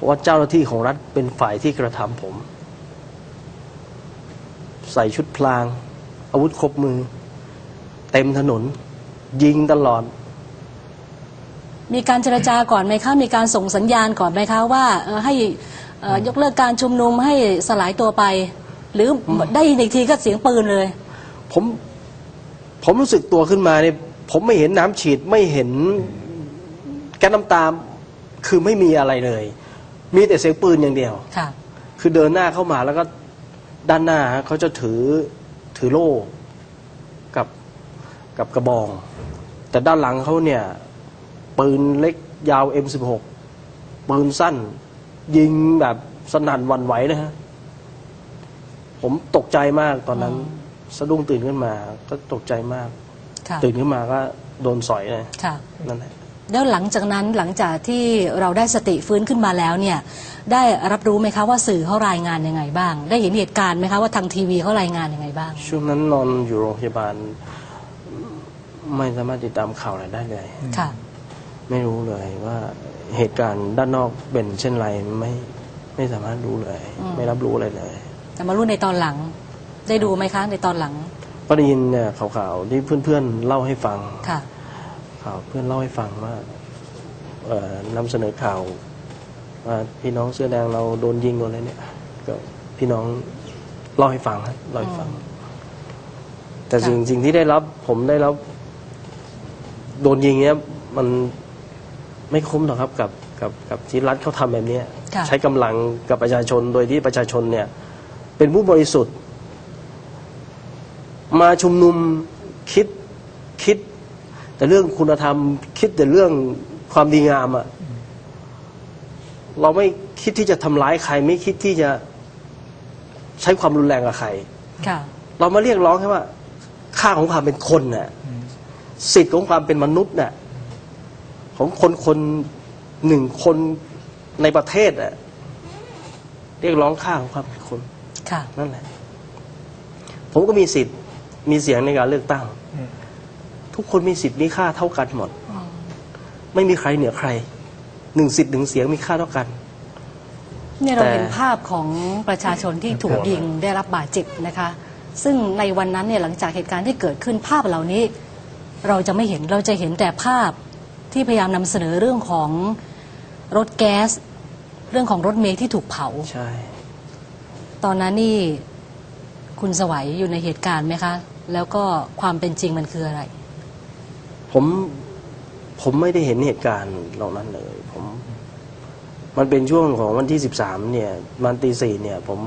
ราะว่าเจ้าหน้าที่ของรัฐเป็นฝ่ายที่กระทำผม ใส่ชุดพลาง อาวุธครบมือ เต็มถนน ยิงตลอด มีการเจรจาก่อนไหมคะ มีการส่งสัญญาณก่อนไหมคะว่าเอ่อให้เอ่อยกเลิกการชุมนุมให้สลายตัวไป หรือได้ยินอีกทีก็เสียงปืนเลย ผมผมรู้สึกตัวขึ้นมาเนี่ยผมไม่เห็นน้ำฉีดไม่เห็นแก๊สน้ำตาคือไม่มีอะไรเลย มีแต่เสียงปืนอย่างเดียว ค่ะ คือเดินหน้าเข้ามาแล้วก็ด้านหน้าฮะเขาจะถือถือโล่กับกับกระบอง แต่ด้านหลังเขาเนี่ย ปืนเล็กยาว M16 ปืนสั้น ยิงแบบสนั่นหวันไหวนะฮะ ผมตกใจมากตอนนั้นอืมสะดุ้งตื่นขึ้นมา ก็ตกใจมาก ค่ะ ตื่นขึ้นมาก็โดนสอยเลยค่ะ นั่นแหละ แล้วหลังจากนั้นหลังจากที่เราได้สติฟื้นขึ้นมาแล้วเนี่ยได้รับรู้ไหมคะว่าสื่อเขารายงานยังไงบ้าง ได้เห็นเหตุการณ์ไหมคะว่าทางทีวีเขารายงานยังไงบ้าง ช่วงนั้นนอนอยู่โรงพยาบาล ไม่สามารถติดตามข่าวอะไรได้เลย ค่ะ ไม่รู้เลยว่าเหตุการณ์ด้านนอกเป็นเช่นไรไม่ไม่สามารถรู้เลย อืม ไม่รับรู้อะไรเลย แต่มารู้ในตอนหลัง ได้ดูไหมคะ ในตอนหลังก็ได้ยินเนี่ยข่าวๆที่เพื่อนๆเล่าให้ฟัง ค่ะข่าว เพื่อนเล่าให้ฟังว่าเอ่อนำเสนอข่าวว่าพี่น้องเสื้อแดงเราโดนยิงโดนอะไรเนี่ย ก็พี่น้องเล่าให้ฟังครับเล่าให้ฟัง แต่สิ่งสิ่งที่ได้รับผมได้รับ โดนยิงเนี้ยมันไม่คุ้มหรอกครับกับกับกับที่รัฐเขาทำแบบเนี้ยค่ะใช้กำลังกับประชาชนโดยที่ประชาชนเนี่ย เป็นผู้บริสุทธิ์ มาชุมนุมคิดคิด แต่เรื่องคุณธรรมคิดแต่เรื่องความดีงามอะเราไม่คิดที่จะทำร้ายใคร ไม่คิดที่จะใช้ความรุนแรงกับใครค่ะเรามาเรียกร้องแค่ว่า ค่าของความเป็นคนน่ะสิทธิ์ของความเป็นมนุษย์น่ะของคนคนหนึ่งคนในประเทศน่ะเรียกร้องค่าของความเป็นคนค่ะนั่นแหละ ผมก็มีสิทธิ์มีเสียงในการเลือกตั้งอืม ทุกคนมีสิทธิ์มีค่าเท่ากันหมด ไม่มีใครเหนือใครหนึ่งสิทธิ์หนึ่งเสียงมีค่าเท่ากันเนี่ยเราแต่เห็นภาพของประชาชนที่ถูกยิงได้รับบาดเจ็บนะคะ ซึ่งในวันนั้นเนี่ยหลังจากเหตุการณ์ที่เกิดขึ้นภาพเหล่านี้ เราจะไม่เห็นเราจะเห็นแต่ภาพที่พยายามนำเสนอเรื่องของรถแก๊ส เรื่องของรถเมล์ที่ถูกเผาใช่ตอนนั้นนี่คุณสวัยอยู่ในเหตุการณ์ไหมคะ แล้วก็ความเป็นจริงมันคืออะไร ผมผมไม่ได้เห็นเหตุการณ์เหล่านั้นเลย ผม มันเป็นช่วงของวันที่สิบสามเนี่ยมันตีสี่เนี่ย ผม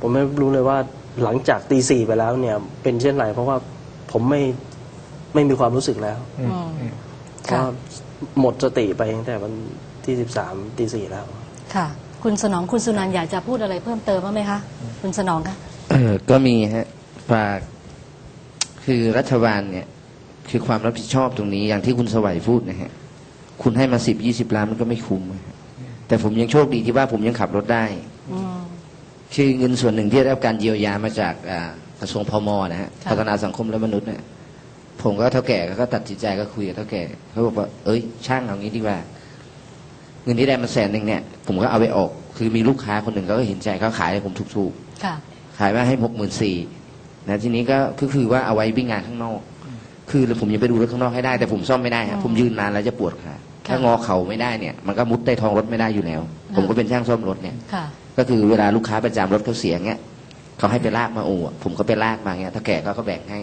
ผมไม่รู้เลยว่าหลังจากตีสี่ไปแล้วเนี่ย เป็นเช่นไรเพราะว่าผมไม่ไม่มีความรู้สึกแล้วอืมอืมอืมเพราะว่าหมดสติไปตั้งแต่วันที่สิบสามตีสี่แล้ว ค่ะ คุณสนองคุณสุนันท์อยากจะพูดอะไรเพิ่มเติมบ้างไหมคะ คุณสนองคะเออก็มีฮะฝากคือรัฐบาลเนี่ย คือความรับผิดชอบตรงนี้ อย่างที่คุณสวัยพูดนะฮะคุณให้มาสิบยี่สิบล้านมันก็ไม่คุ้มอะฮะแต่ผมยังโชคดีที่ว่าผมยังขับรถได้อืมคือเงินส่วนหนึ่งที่ได้รับการเยียวยามาจากอ่ากระทรวงพมนะฮะค่ะพัฒนาสังคมและมนุษย์เนี่ยผมก็เท่าแก่ก็ตัดสินใจก็คุยกับเท่าแก่เขาบอกว่า เอ้ย ช่างเอางี้ดีกว่า เงินที่ได้มาแสนหนึ่งเนี่ย ผมก็เอาไปออก คือมีลูกค้าคนหนึ่งเขาก็เห็นใจเขาขายให้ผมถูกๆค่ะขายมาให้หกหมื่นสี่นะทีนี้ก็ก็คือว่าเอาไว้วิ่งงานข้างนอก คือผมยังไปดูรถข้างนอกให้ได้แต่ผมซ่อมไม่ได้อืฮะมผมยืนนานแล้วจะปวดขาถ้างอเข่าไม่ได้เนี่ยมันก็มุดใต้ท้องรถไม่ได้อยู่แล้ว ผมก็เป็นช่างซ่อมรถเนี่ยค่ะก็คือเวลาลูกค้าประจำรถเขาเสียเงี้ยเขาให้ไปลากมาอู่อะผมก็ไปลากมาเงี้ยถ้าแก่ก็ก็แบ่งให้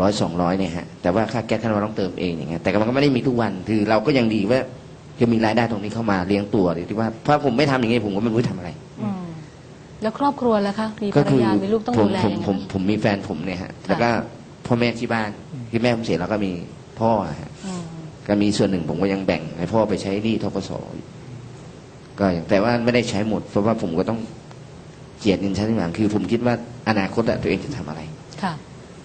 ร้อยสองร้อยเนี่ยฮะแต่ว่าค่าแก๊สท่านเราต้องเติมเองอย่างเงี้ยแต่ก็มันก็ไม่ได้มีทุกวันคือเราก็ยังดีว่าจะมีรายได้ตรงนี้เข้ามาเลี้ยงตัวหรือที่ว่าถ้าผมไม่ทำอย่างงี้ผมก็ไม่รู้จะทำอะไรอืมแล้วครอบครัวแล้วคะมีภก็รรคืยามีลูกต้องผมดูแลผมยังไงผมผมมีแฟนผมเนี่ยฮะแล้วก็ พ่อแม่ที่บ้านที่แม่ผมเสียแล้วก็มีพ่อฮะอืมก็มีส่วนหนึ่งผมก็ยังแบ่งให้พ่อไปใช้หนี้ทกศอยู่ก็อย่างแต่ว่าไม่ได้ใช้หมด เพราะว่าผมก็ต้องเจียดเงินชั้นที่หลังคือ ผมคิดว่าอนาคตอะตัวเองจะทำอะไรค่ะ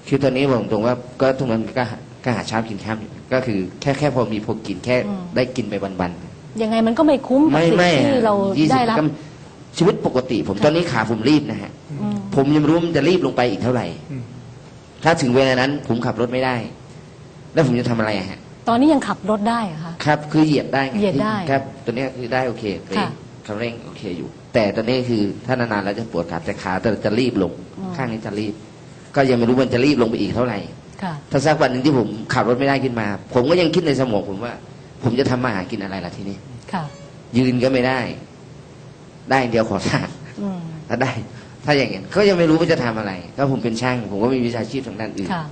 คือตอนนี้บอกตรงว่าก็ตรงนั้นก็หาก็หาเช้ากินข้ามอยู่ก็คือแค่แค่พอมีพอกินแค่อืมได้กินไปวันๆยังไงมันก็ไม่คุ้มกับไม่สิ่งไม่ที่เรายี่สิได้บรับก็ชีวิตปกติ ผมตอนนี้ขาผมรีบนะฮะอืมผมยังไม่รู้ว่ามันจะรีบลงไปอีกเท่าไหร่อืม ถ้าถึงเวลานั้นผมขับรถไม่ได้ แล้วผมจะทำอะไรอะฮะ ตอนนี้ยังขับรถได้เหรอคะ ครับ คือเหยียบได้ไงเหยียบได้ครับ ตัวเนี้ยคือได้โอเคเบรกค่ะ คันเร่งโอเคอยู่ แต่ตอนนี้คือถ้านานๆแล้วจะปวดขาแต่ขาแต่จะรีบลง ข้างนี้จะรีบ ก็ยังไม่รู้มันจะรีบลงไปอีกเท่าไหร่ ค่ะ ถ้าสักวันหนึ่งที่ผมขับรถไม่ได้ขึ้นมา ผมก็ยังคิดในสมองผมว่า ผมจะทำมาหากินอะไรล่ะทีนี้ ค่ะ ยืนก็ไม่ได้ ได้อย่างเดียวขอทานอืม ถ้าได้ ถ้าอย่างเงี้ยก็ยังไม่รู้ว่าจะทำอะไร ก็ผมเป็นช่าง ผมก็ไม่มีวิชาชีพทางด้านอื่น ค่ะ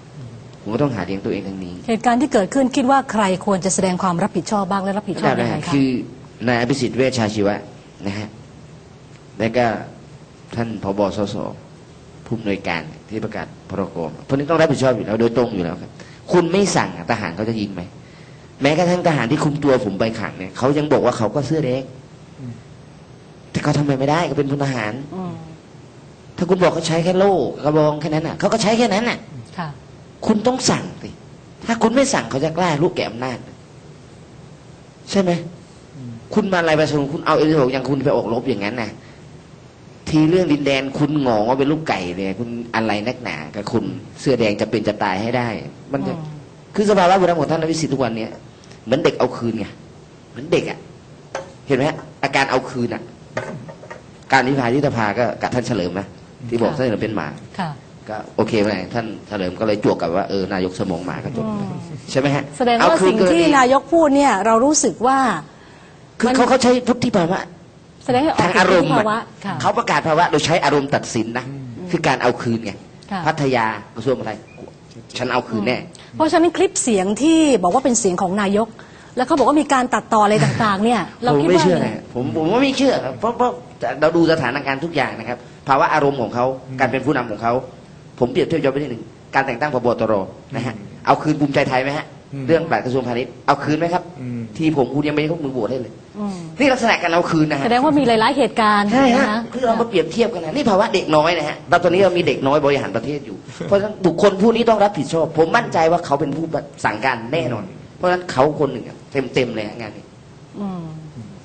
ผมก็ต้องหาเลี้ยงตัวเองทางนี้เหตุการณ์ที่เกิดขึ้นคิดว่าใครควรจะแสดงความรับผิดชอบบ้างและรับผิดชอบได้ยังไงคะคือนายอภิสิทธิ์เวชชาชีวะนะฮะแล้วก็ท่านพบสสผู้อำนวยการที่ประกาศพรกพวกนี้ต้องรับผิดชอบอยู่แล้ว โดยตรงอยู่แล้วครับ คุณไม่สั่งอะทหารเขาจะยิงไหมแม้กระทั่งทหารที่คุมตัวผมไปขังเนี่ยเขายังบอกว่าเขาก็เสื้อแดงแต่เขาทำไมไม่ได้ก็เป็นพลทหารอืม ถ้าคุณบอกเขาใช้แค่โล่กระบองแค่นั้นน่ะเขาก็ใช้แค่นั้นน่ะค่ะคุณต้องสั่งสิถ้าคุณไม่สั่งเขาจะกล้าลูกแก่อำนาจใช่ไหมคุณมาอะไรประชาชนคุณเอาเอลิโอย่างคุณไปออกรบอย่างนั้นนะทีเรื่องดินแดนคุณหงอว่าเป็นลูกไก่เลยคุณอะไรนักหนากับคุณเสื้อแดงจะเป็นจะตายให้ได้ มันจะอืมคือสภาวะบุญของท่านอภิสิทธิ์ทุกวันเนี้ยเหมือนเด็กเอาคืนไงเหมือนเด็กอะ เห็นไหมฮะอาการเอาคืนอะ การนิพพานยุทธภาก็กับท่านเฉลิมนะ ที่บอกท่านเฉลิมเป็นหมาค่ะ ก็โอเคไหมท่านเฉลิมก็เลยจวกกับว่าเออนายกสมองหมาก็จบอืมใช่ไหมฮะแสดงเอว่าคืนสิ่งเกิที่เองนายกพูดเนี่ยเรารู้สึกว่า คือเขาเขาใช้พุทธิภาวะ แสดงให้ออกทางถึอารมณ์ที่อะภาวะค่ะ เขาประกาศภาวะโดยใช้อารมณ์ตัดสินนะ คือการเอาคืนไง ค่ะ พัทยากระทรวงอะไรฉันเอาคืนแน่ เพราะฉะนั้นคลิปเสียงที่บอกว่าเป็นเสียงของนายก แล้วเขาบอกว่ามีการตัดต่ออะไรต่างๆ เนี่ย เราผมคิดไม่ว่าเชื่อนะผมผมว่าไม่เชื่อครับเพราะเพราะเราดูสถานการณ์ทุกอย่างนะครับ ภาวะอารมณ์ของเขาการเป็นผู้นำของเขา ผมเปรียบเทียบย้อนไปนิดหนึ่งการแต่งตั้งพบตรนะฮะเอาคืนภูมิใจไทยไหมฮะอืมเรื่องปลัดกระทรวงพาณิชย์เอาคืนไหมครับอืมที่ผมคุณยังไม่ได้ยกมือโหวตให้เลยอืมนี่ลักษณะการเอาคืนนะฮะแสดงว่ามีหลายๆเหตุการณ์ใช่ฮะนคือเรามาเปรียบเทียบกันนะนี่ภาวะเด็กน้อยนะฮะเราตอนนี้เรามีเด็กน้อยบริหารประเทศอยู่ เพราะฉะนั้นบุคคลผู้นี้ต้องรับผิดชอบ ผมมั่นใจว่าเขาเป็นผู้สั่งการแน่นอน เพราะฉะนั้นเขาคนหนึ่งเต็มเต็มๆเลยฮะงานนี้อืม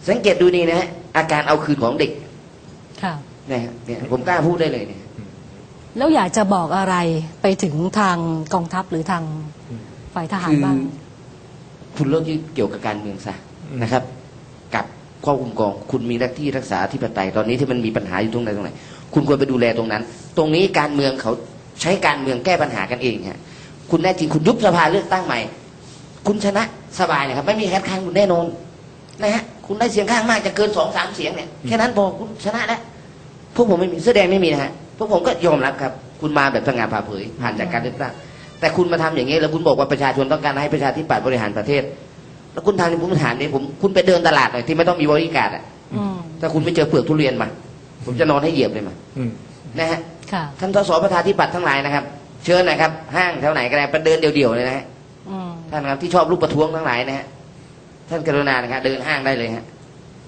สังเกตดูนี่นะฮะอาการเอาคืนของเด็กค่ะ นะฮะเนี่ยผมกล้าพูดได้เลยเนี่ยแล้วอยากจะบอกอะไรไปถึงทางกองทัพหรือทางฝ่ายทหารบ้าง คุณเลิกยึดเกี่ยวกับการเมืองซะนะครับ กับควบคุมกอง คุณมีหน้าที่รักษาธิปไตยตอนนี้ที่มันมีปัญหาอยู่ตรงไหนตรงไหน คุณควรไปดูแลตรงนั้น ตรงนี้การเมืองเขาใช้การเมืองแก้ปัญหากันเองฮะคุณแน่จริงคุณยุบสภาเลือกตั้งใหม่ คุณชนะสบายเลยครับ ไม่มีแคดค้านคุณแน่นอนนะฮะคุณได้เสียงข้างมากจะเกินสองสามเสียงเนี่ยแค่นั้นพอคุณชนะแล้ว พวกผมไม่มีเสื้อแดงไม่มีนะฮะพวกผมก็ยอมรับครับ คุณมาแบบสง่าผ่าเผยผ่านจากการเลือกตั้งแต่คุณมาทำอย่างนี้แล้วคุณบอกว่าประชาชนต้องการให้ประชาธิปัตย์บริหารประเทศ แล้วคุณทางในผมถามเนี่ยผมคุณไปเดินตลาดหน่อยที่ไม่ต้องมีบริการอะอืมถ้าคุณไม่เจอเปลือกทุเรียนมา ผมจะนอนให้เหยียบเลยมาอืมนะฮะค่ะท่านสสประชาธิปัตย์ทั้งหลายนะครับ เชิญนะครับ ห้างแถวไหนก็ได้ไปเดินเดี่ยวๆเลยนะฮะอืมท่านครับที่ชอบรูปประท้วงทั้งหลายนะฮะท่านกรุณานะครับเดินห้างได้เลยฮะ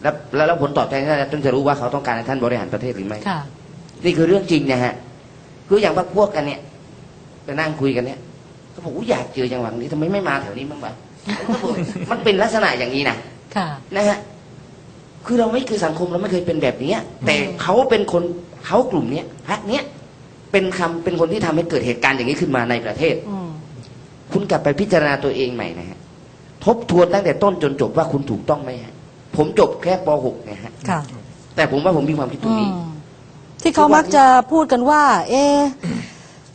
แล้วแล้วแล้วผลตอบแทนท่านท่านจะรู้ว่าเขาต้องการให้ท่านบริหารประเทศหรือไม่ค่ะ นี่คือเรื่องจริงนะฮะคืออย่างพวกพวกกันเนี่ยไปนั่งคุยกันเนี่ยก็บอกว่าอยากเจอจังหวัดนี้ทำไมไม่มาแถวนี้บ้างวะผมก็บอกมันเป็นลักษณะอย่างนี้นะค่ะ นะฮะคือเราไม่คือสังคมเราไม่เคยเป็นแบบนี้แต่เขาเป็นคนเขากลุ่มเนี้ยพรรคเนี้ยเป็นคำเป็นคนที่ทำให้เกิดเหตุการณ์อย่างนี้ขึ้นมาในประเทศอืมคุณกลับไปพิจารณาตัวเองใหม่นะฮะทบทวนตั้งแต่ต้นจนจบว่าคุณถูกต้องไหมฮะ ผมจบแค่ป .6 นะฮะค่ะ แต่ผมว่าผมมีความคิดตรอืงนี้มที่เขามักจะพูดกันว่า เอะ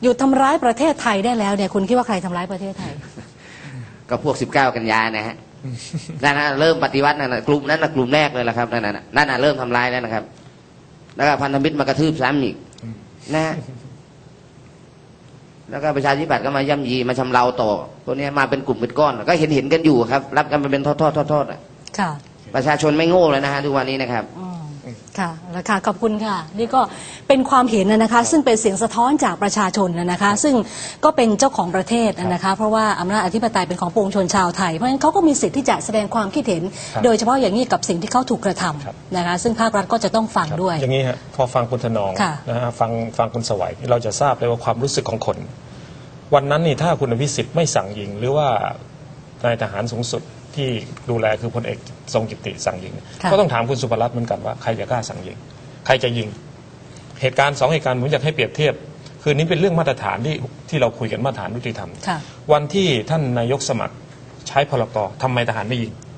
หยุดทำร้ายประเทศไทยได้แล้วเนี่ยคุณคิดว่าใครทำร้ายประเทศไทย ก็พวก 19 กันยานะฮะนั่นนะเริ่มปฏิวัตินั่นนะกลุ่มนั้นนะกลุ่มแรกเลยละครับนั่นน่ะนั่นน่ะเริ่มทำร้ายแล้วนะครับ แล้วก็พันธมิตรมากระทืบซ้ำอีกนะฮะแล้วก็ประชาธิปัตย์ก็มาย่ำยีมาชำเราต่อตัวเนี้ยมาเป็นกลุ่มเป็นก้อน ก็เห็นเห็นๆกันอยู่ครับ รับกันมาเป็นทอดทอดทอดทอดๆอะค่ะ ประชาชนไม่โง่เลยนะฮะทุกวันนี้นะครับอืมค่ะแล้วค่ะขอบคุณค่ะ นี่ก็เป็นความเห็นนะนะคะ ซึ่งเป็นเสียงสะท้อนจากประชาชนนะนะคะ ซึ่งก็เป็นเจ้าของประเทศนะนะคะ เพราะว่าอำนาจอธิปไตยเป็นของปวงชนชาวไทย เพราะฉะนั้นเขาก็มีสิทธิ์ที่จะแสดงความคิดเห็นครับโดยเฉพาะอย่างนี้กับสิ่งที่เขาถูกกระทครับำนะคะ ซึ่งภาครัฐก็จะต้องฟังด้วย อย่างนี้ฮะพอฟังคุณถนอมค่ะ นะฮะฟังฟังคุณสวัยเราจะทราบเลยว่าความรู้สึกของคน วันนั้นนี่ถ้าคุณอภิสิทธิ์ไม่สั่งยิง หรือว่านายทหารสูงสุด ที่ดูแลคือพลเอกทรงกิตติสั่งยิง ค่ะ ก็ต้องถามคุณสุภรัตน์เหมือนกันว่าใครจะกล้าสั่งยิง ใครจะยิง เหตุการณ์สองเหตุการณ์ผมอยากให้เปรียบเทียบ คือนี้เป็นเรื่องมาตรฐานที่ที่เราคุยกันมาตรฐานยุติธรรม ค่ะ วันที่ท่านนายกสมัครใช้พลกรทำไมทหารไม่ยิง